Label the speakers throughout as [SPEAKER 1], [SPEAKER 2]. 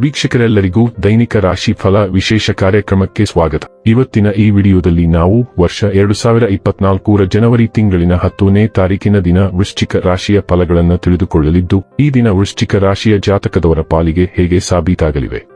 [SPEAKER 1] ವೀಕ್ಷಕರೆಲ್ಲರಿಗೂ ದೈನಿಕ ರಾಶಿ ಫಲ ವಿಶೇಷ ಕಾರ್ಯಕ್ರಮಕ್ಕೆ ಸ್ವಾಗತ. ಇವತ್ತಿನ ಈ ವಿಡಿಯೋದಲ್ಲಿ ನಾವು ವರ್ಷ ಎರಡು ಸಾವಿರ ಇಪ್ಪತ್ನಾಲ್ಕೂರ ಜನವರಿ ತಿಂಗಳಿನ ಹತ್ತನೇ ತಾರೀಕಿನ ದಿನ ವೃಶ್ಚಿಕ ರಾಶಿಯ ಫಲಗಳನ್ನು ತಿಳಿದುಕೊಳ್ಳಲಿದ್ದು, ಈ ದಿನ ವೃಶ್ಚಿಕ ರಾಶಿಯ ಜಾತಕದವರ ಪಾಲಿಗೆ ಹೇಗೆ ಸಾಬೀತಾಗಲಿವೆ?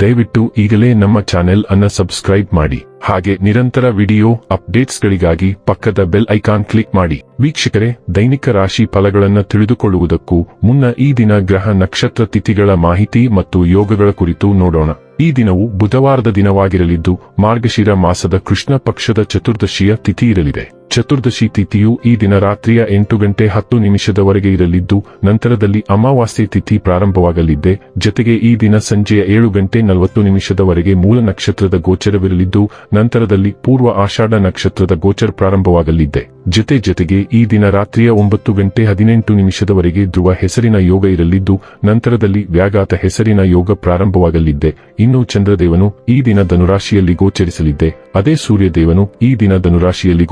[SPEAKER 1] ದಯವಿಟ್ಟು ಈಗಲೇ ನಮ್ಮ ಚಾನೆಲ್ ಅನ್ನ ಸಬ್ಸ್ಕ್ರೈಬ್ ಮಾಡಿ. ಹಾಗೆ ನಿರಂತರ ವಿಡಿಯೋ ಅಪ್ಡೇಟ್ಸ್ಗಳಿಗಾಗಿ ಪಕ್ಕದ ಬೆಲ್ ಐಕಾನ್ ಕ್ಲಿಕ್ ಮಾಡಿ. ವೀಕ್ಷಕರೇ, ದೈನಿಕ ರಾಶಿ ಫಲಗಳನ್ನು ತಿಳಿದುಕೊಳ್ಳುವುದಕ್ಕೂ ಮುನ್ನ ಈ ದಿನ ಗ್ರಹ ನಕ್ಷತ್ರ ತಿಥಿಗಳ ಮಾಹಿತಿ ಮತ್ತು ಯೋಗಗಳ ಕುರಿತು ನೋಡೋಣ. ಈ ದಿನವು ಬುಧವಾರದ ದಿನವಾಗಿರಲಿದ್ದು, ಮಾರ್ಗಶಿರ ಮಾಸದ ಕೃಷ್ಣ ಪಕ್ಷದ ಚತುರ್ದಶಿಯ ತಿಥಿ ಇರಲಿದೆ. ಚತುರ್ದಶಿ ತಿಥಿಯು ಈ ದಿನ ರಾತ್ರಿಯ ಎಂಟು ಗಂಟೆ ಹತ್ತು ನಿಮಿಷದವರೆಗೆ ಇರಲಿದ್ದು, ನಂತರದಲ್ಲಿ ಅಮಾವಾಸ್ಯೆ ತಿಥಿ ಪ್ರಾರಂಭವಾಗಲಿದೆ ಜತೆಗೆ ಈ ದಿನ ಸಂಜೆಯ ಏಳು ಗಂಟೆ ನಲವತ್ತು ನಿಮಿಷದವರೆಗೆ ಮೂಲ ನಕ್ಷತ್ರದ ಗೋಚರವಿರಲಿದ್ದು, ನಂತರದಲ್ಲಿ ಪೂರ್ವ ಆಷಾಢ ನಕ್ಷತ್ರದ ಗೋಚರ ಪ್ರಾರಂಭವಾಗಲಿದೆ ಜತೆ ಜತೆಗೆ ಈ ದಿನ ರಾತ್ರಿಯ ಒಂಬತ್ತು ಗಂಟೆ ಹದಿನೆಂಟು ನಿಮಿಷದವರೆಗೆ ಧ್ರುವ ಹೆಸರಿನ ಯೋಗ ಇರಲಿದ್ದು, ನಂತರದಲ್ಲಿ ವ್ಯಾಘಾತ ಹೆಸರಿನ ಯೋಗ ಪ್ರಾರಂಭವಾಗಲಿದ್ದೆ. ಇನ್ನು ಚಂದ್ರದೇವನು ಈ ದಿನ ಧನುರಾಶಿಯಲ್ಲಿ ಗೋಚರಿಸಲಿದ್ದೆ. ಅದೇ ಸೂರ್ಯದೇವನು ಈ ದಿನ ಧನುರಾಶಿಯಲ್ಲಿ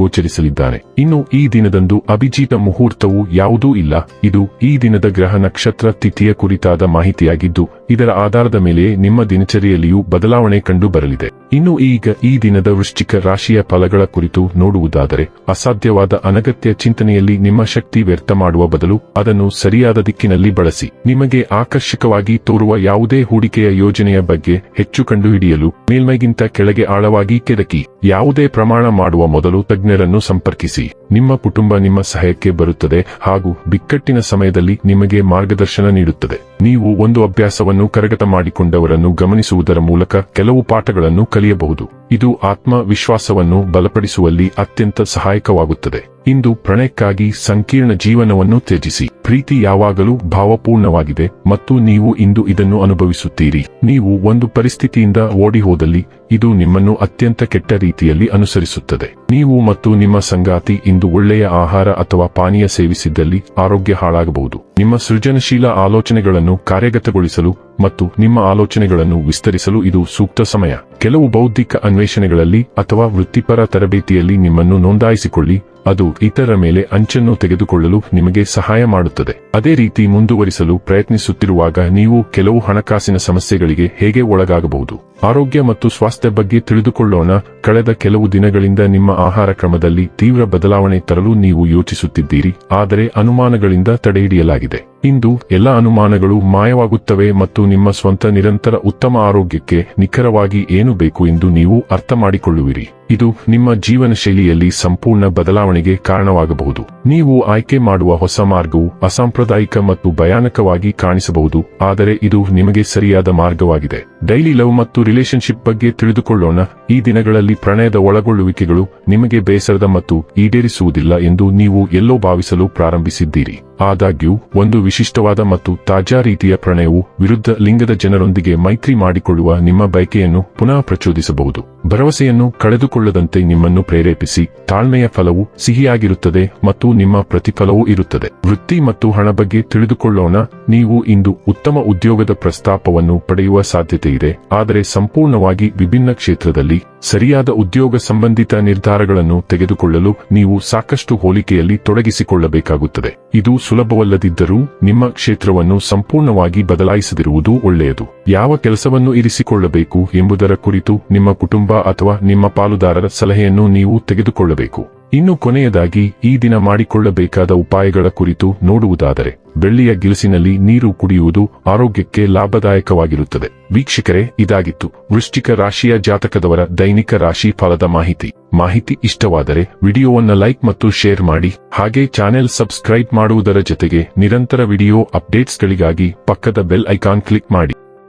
[SPEAKER 1] ಗೋಚರಿಸಲಿದ್ದಾನೆ ಇನ್ನು ಈ ದಿನದಂದು ಅಭಿಜಿತ ಮುಹೂರ್ತವು ಯಾವುದೂ ಇಲ್ಲ. ಇದು ಈ ದಿನದ ಗ್ರಹ ನಕ್ಷತ್ರ ತಿಥಿಯ ಕುರಿತಾದ ಮಾಹಿತಿಯಾಗಿದ್ದು, ಇದರ ಆಧಾರದ ಮೇಲೆ ನಿಮ್ಮ ದಿನಚರಿಯಲ್ಲಿಯೂ ಬದಲಾವಣೆ ಕಂಡು ಬರಲಿದೆ ಇನ್ನು ಈಗ ಈ ದಿನದ ವೃಶ್ಚಿಕ ರಾಶಿಯ ಫಲಗಳ ಕುರಿತು ನೋಡುವುದಾದರೆ, ಅಸಾಧ್ಯವಾದ ಅನಗತ್ಯ ಚಿಂತನೆಯಲ್ಲಿ ನಿಮ್ಮ ಶಕ್ತಿ ವ್ಯರ್ಥ ಮಾಡುವ ಬದಲು ಅದನ್ನು ಸರಿಯಾದ ದಿಕ್ಕಿನಲ್ಲಿ ಬಳಸಿ. ನಿಮಗೆ ಆಕರ್ಷಕವಾಗಿ ತೋರುವ ಯಾವುದೇ ಹೂಡಿಕೆಯ ಯೋಜನೆಯ ಬಗ್ಗೆ ಹೆಚ್ಚು ಕಂಡುಹಿಡಿಯಲು ಮೇಲ್ಮೈಗಿಂತ ಕೆಳಗೆ ಆಳವಾಗಿ ಕೆದಕಿ. ಯಾವುದೇ ಪ್ರಮಾಣ ಮಾಡುವ ಮೊದಲು ತಜ್ಞರನ್ನು ಸಂಪರ್ಕಿಸಿ. ನಿಮ್ಮ ಕುಟುಂಬ ನಿಮ್ಮ ಸಹಾಯಕ್ಕೆ ಬರುತ್ತದೆ ಹಾಗೂ ಬಿಕ್ಕಟ್ಟಿನ ಸಮಯದಲ್ಲಿ ನಿಮಗೆ ಮಾರ್ಗದರ್ಶನ ನೀಡುತ್ತದೆ. ನೀವು ಒಂದು ಅಭ್ಯಾಸವನ್ನು ಕರಗತ ಮಾಡಿಕೊಂಡವರನ್ನು ಗಮನಿಸುವುದರ ಮೂಲಕ ಕೆಲವು ಪಾಠಗಳನ್ನು ಕಲಿಯಬಹುದು. ಇದು ಆತ್ಮವಿಶ್ವಾಸವನ್ನು ಬಲಪಡಿಸುವಲ್ಲಿ ಅತ್ಯಂತ ಸಹಾಯಕವಾಗುತ್ತದೆ. ಇಂದು ಪ್ರಣಯಕ್ಕಾಗಿ ಸಂಕೀರ್ಣ ಜೀವನವನ್ನು ತ್ಯಜಿಸಿ. ಪ್ರೀತಿ ಯಾವಾಗಲೂ ಭಾವಪೂರ್ಣವಾಗಿದೆ ಮತ್ತು ನೀವು ಇಂದು ಇದನ್ನು ಅನುಭವಿಸುತ್ತೀರಿ. ನೀವು ಒಂದು ಪರಿಸ್ಥಿತಿಯಿಂದ ಓಡಿ ಹೋದಲ್ಲಿ ಇದು ನಿಮ್ಮನ್ನು ಅತ್ಯಂತ ಕೆಟ್ಟ ರೀತಿಯಲ್ಲಿ ಅನುಸರಿಸುತ್ತದೆ. ನೀವು ಮತ್ತು ನಿಮ್ಮ ಸಂಗಾತಿ ಇಂದು ಒಳ್ಳೆಯ ಆಹಾರ ಅಥವಾ ಪಾನೀಯ ಸೇವಿಸಿದ್ದಲ್ಲಿ ಆರೋಗ್ಯ ಹಾಳಾಗಬಹುದು. ನಿಮ್ಮ ಸೃಜನಶೀಲ ಆಲೋಚನೆಗಳನ್ನು ಕಾರ್ಯಗತಗೊಳಿಸಲು ಮತ್ತು ನಿಮ್ಮ ಆಲೋಚನೆಗಳನ್ನು ವಿಸ್ತರಿಸಲು ಇದು ಸೂಕ್ತ ಸಮಯ. ಕೆಲವು ಬೌದ್ಧಿಕ ಅನ್ವೇಷಣೆಗಳಲ್ಲಿ ಅಥವಾ ವೃತ್ತಿಪರ ತರಬೇತಿಯಲ್ಲಿ ನಿಮ್ಮನ್ನು ನೋಂದಾಯಿಸಿಕೊಳ್ಳಿ, ಅದು ಇತರ ಮೇಲೆ ಅಂಚನ್ನು ತೆಗೆದುಕೊಳ್ಳಲು ನಿಮಗೆ ಸಹಾಯ ಮಾಡುತ್ತದೆ. ಅದೇ ರೀತಿ ಮುಂದುವರಿಸಲು ಪ್ರಯತ್ನಿಸುತ್ತಿರುವಾಗ ನೀವು ಕೆಲವು ಹಣಕಾಸಿನ ಸಮಸ್ಯೆಗಳಿಗೆ ಹೇಗೆ ಒಳಗಾಗಬಹುದು? ಆರೋಗ್ಯ ಮತ್ತು ಸ್ವಾಸ್ಥ್ಯ ಬಗ್ಗೆ ತಿಳಿದುಕೊಳ್ಳೋಣ. ಕಳೆದ ಕೆಲವು ದಿನಗಳಿಂದ ನಿಮ್ಮ ಆಹಾರ ಕ್ರಮದಲ್ಲಿ ತೀವ್ರ ಬದಲಾವಣೆ ತರಲು ನೀವು ಯೋಚಿಸುತ್ತಿದ್ದೀರಿ, ಆದರೆ ಅನುಮಾನಗಳಿಂದ ತಡೆಹಿಡಿಯಲಾಗಿದೆ. ಇಂದು ಎಲ್ಲ ಅನುಮಾನಗಳು ಮಾಯವಾಗುತ್ತವೆ ಮತ್ತು ನಿಮ್ಮ ಸ್ವಂತ ನಿರಂತರ ಉತ್ತಮ ಆರೋಗ್ಯಕ್ಕೆ ನಿಖರವಾಗಿ ಏನು ಬೇಕು ಎಂದು ನೀವು ಅರ್ಥ ಮಾಡಿಕೊಳ್ಳುವಿರಿ ಇದು ನಿಮ್ಮ ಜೀವನ ಶೈಲಿಯಲ್ಲಿ ಸಂಪೂರ್ಣ ಬದಲಾವಣೆಗೆ ಕಾರಣವಾಗಬಹುದು. ನೀವು ಆಯ್ಕೆ ಮಾಡುವ ಹೊಸ ಮಾರ್ಗವು ಅಸಾಂಪ್ರದಾಯಿಕ ಮತ್ತು ಭಯಾನಕವಾಗಿ ಕಾಣಿಸಬಹುದು, ಆದರೆ ಇದು ನಿಮಗೆ ಸರಿಯಾದ ಮಾರ್ಗವಾಗಿದೆ. ಡೈಲಿ ಲವ್ ಮತ್ತು ರಿಲೇಶನ್ಶಿಪ್ ಬಗ್ಗೆ ತಿಳಿದುಕೊಳ್ಳೋಣ. ಈ ದಿನಗಳಲ್ಲಿ ಪ್ರಣಯದ ಒಳಗೊಳ್ಳುವಿಕೆಗಳು ನಿಮಗೆ ಬೇಸರದ ಮತ್ತು ಈಡೇರಿಸುವುದಿಲ್ಲ ಎಂದು ನೀವು ಎಲ್ಲೋ ಭಾವಿಸಲು ಪ್ರಾರಂಭಿಸಿದ್ದೀರಿ. ಆದಾಗ್ಯೂ, ಒಂದು ವಿಶಿಷ್ಟವಾದ ಮತ್ತು ತಾಜಾ ರೀತಿಯ ಪ್ರಣಯವು ವಿರುದ್ಧ ಲಿಂಗದ ಜನರೊಂದಿಗೆ ಮೈತ್ರಿ ಮಾಡಿಕೊಳ್ಳುವ ನಿಮ್ಮ ಬಯಕೆಯನ್ನು ಪುನಃ ಪ್ರಚೋದಿಸಬಹುದು. ಭರವಸೆಯನ್ನು ಕಳೆದುಕೊಳ್ಳದಂತೆ ನಿಮ್ಮನ್ನು ಪ್ರೇರೇಪಿಸಿ, ತಾಳ್ಮೆಯ ಫಲವು ಸಿಹಿಯಾಗಿರುತ್ತದೆ ಮತ್ತು ನಿಮ್ಮ ಪ್ರತಿಫಲವೂ ಇರುತ್ತದೆ. ವೃತ್ತಿ ಮತ್ತು ಹಣ ಬಗ್ಗೆ ತಿಳಿದುಕೊಳ್ಳೋಣ, ನೀವು ಇಂದು ಉತ್ತಮ ಉದ್ಯೋಗದ ಪ್ರಸ್ತಾಪವನ್ನು ಪಡೆಯುವ ಸಾಧ್ಯತೆ ಇದೆ ಆದರೆ ಸಂಪೂರ್ಣವಾಗಿ ವಿಭಿನ್ನ ಕ್ಷೇತ್ರದಲ್ಲಿ ಸರಿಯಾದ ಉದ್ಯೋಗ ಸಂಬಂಧಿತ ನಿರ್ಧಾರಗಳನ್ನು ತೆಗೆದುಕೊಳ್ಳಲು ನೀವು ಸಾಕಷ್ಟು ಹೋಲಿಕೆಯಲ್ಲಿ ತೊಡಗಿಸಿಕೊಳ್ಳಬೇಕಾಗುತ್ತದೆ. ಇದು ಸುಲಭವಲ್ಲದಿದ್ದರೂ ನಿಮ್ಮ ಕ್ಷೇತ್ರವನ್ನು ಸಂಪೂರ್ಣವಾಗಿ ಬದಲಾಯಿಸದಿರುವುದು ಒಳ್ಳೆಯದು. ಯಾವ ಕೆಲಸವನ್ನು ಇರಿಸಿಕೊಳ್ಳಬೇಕು ಎಂಬುದರ ಕುರಿತು ನಿಮ್ಮ ಕುಟುಂಬ ಅಥವಾ ನಿಮ್ಮ ಪಾಲುದಾರರ ಸಲಹೆಯನ್ನು ನೀವು ತೆಗೆದುಕೊಳ್ಳಬೇಕು. ಇನ್ನು ಕೊನೆಯದಾಗಿ ಈ ದಿನ ಮಾಡಿಕೊಳ್ಳಬೇಕಾದ ಉಪಾಯಗಳ ಕುರಿತು ನೋಡುವುದಾದರೆ, ಬೆಳ್ಳಿಯ ಗಿಲಸಿನಲ್ಲಿ ನೀರು ಕುಡಿಯುವುದು ಆರೋಗ್ಯಕ್ಕೆ ಲಾಭದಾಯಕವಾಗಿರುತ್ತದೆ. ವೀಕ್ಷಕರೇ, ಇದಾಗಿತ್ತು. ವೃಶ್ಚಿಕ ರಾಶಿಯ ಜಾತಕದವರ ದೈನಿಕ ರಾಶಿ ಫಲದ ಮಾಹಿತಿ. ಮಾಹಿತಿ ಇಷ್ಟವಾದರೆ ವಿಡಿಯೋವನ್ನ ಲೈಕ್ ಮತ್ತು ಶೇರ್ ಮಾಡಿ, ಹಾಗೆ ಚಾನೆಲ್ ಸಬ್ಸ್ಕ್ರೈಬ್ ಮಾಡುವುದರ ಜೊತೆಗೆ ನಿರಂತರ ವಿಡಿಯೋ ಅಪ್ಡೇಟ್ಸ್ಗಳಿಗಾಗಿ ಪಕ್ಕದ ಬೆಲ್ ಐಕಾನ್ ಕ್ಲಿಕ್ ಮಾಡಿ.